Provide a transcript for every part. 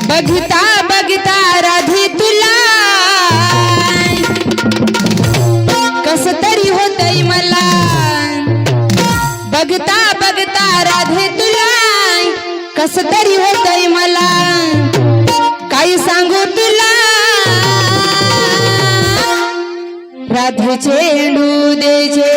बघता बघता राधी तुला. कस तरी होतय मला. बघता बघता राधे तुला. कस तरी होतय मला. काही सांगू तुला. राधे चेंडू देचे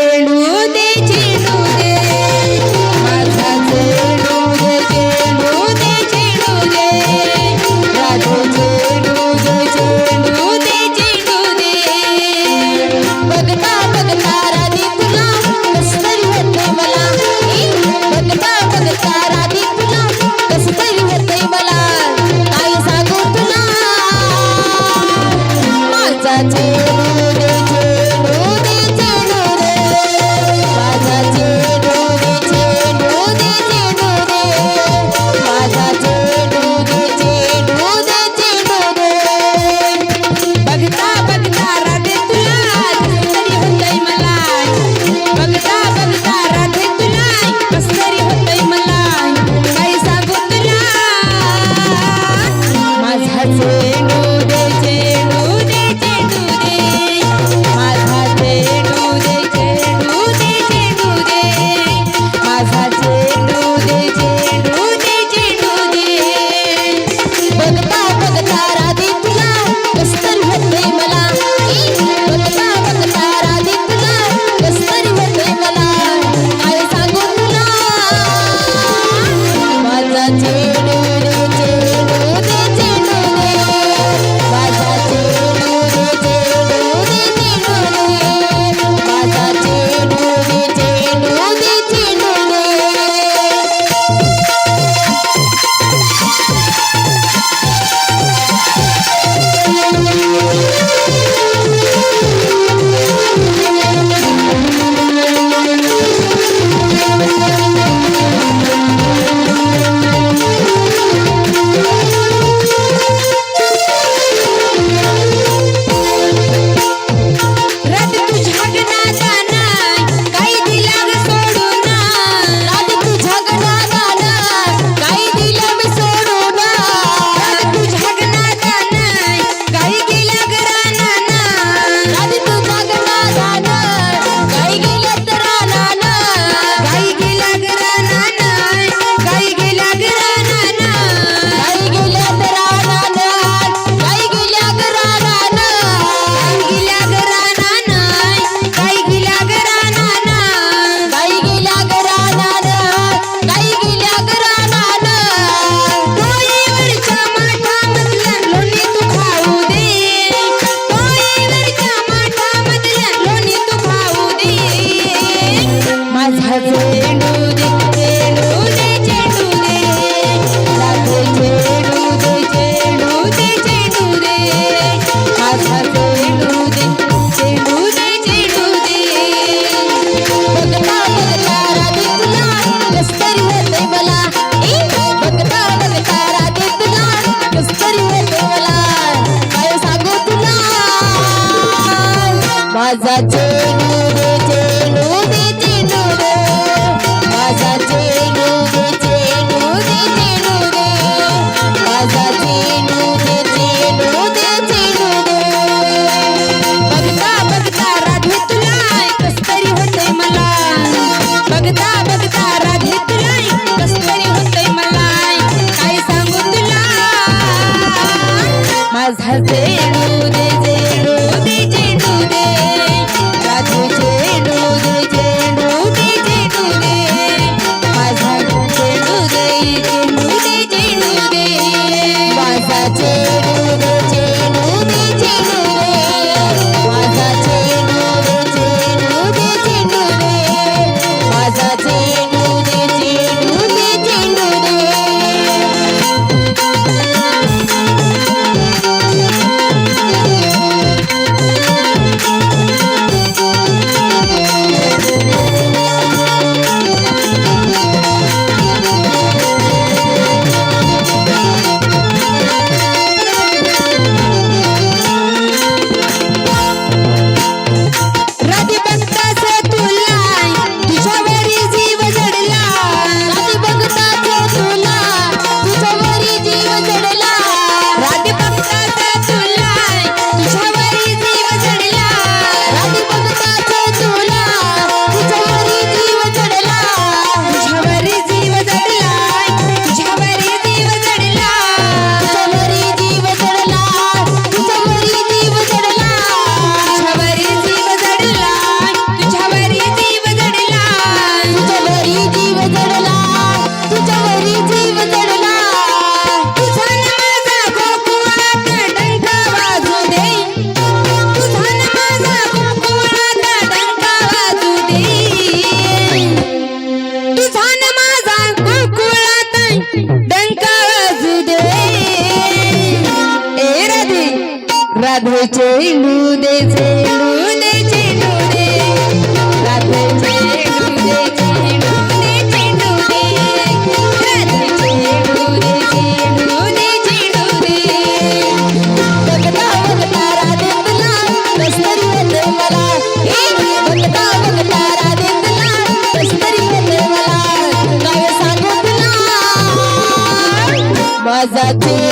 Casa tem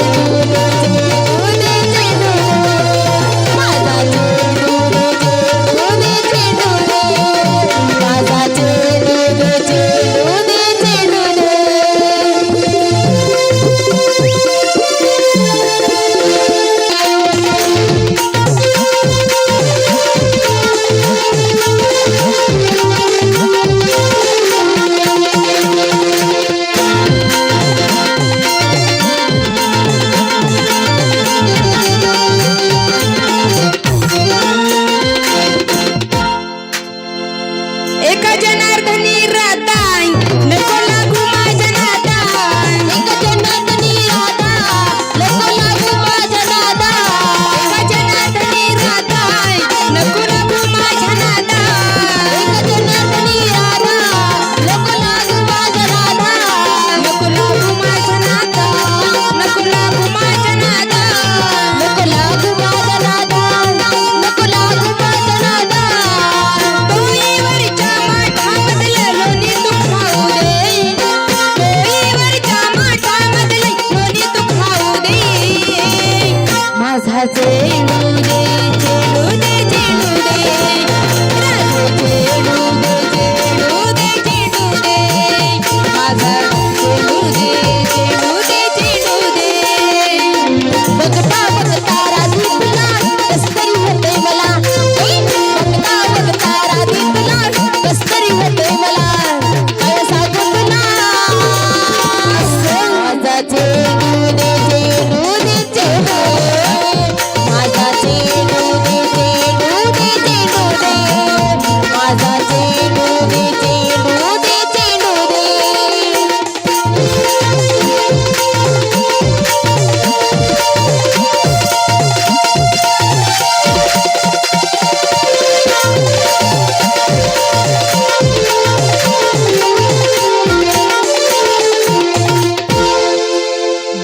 மேலா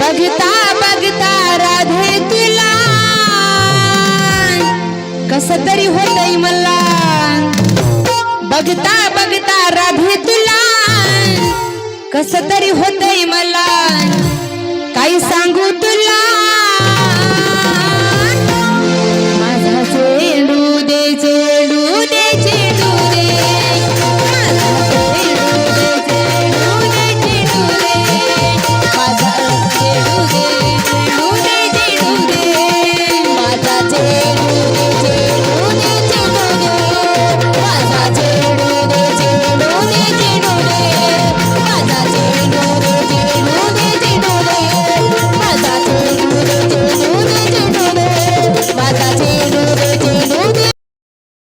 बघता बघता राधे तुला. कस तरी होतय मला. बघता बघता राधे तुला. कस तरी होतय मला. काही सांगू तुला.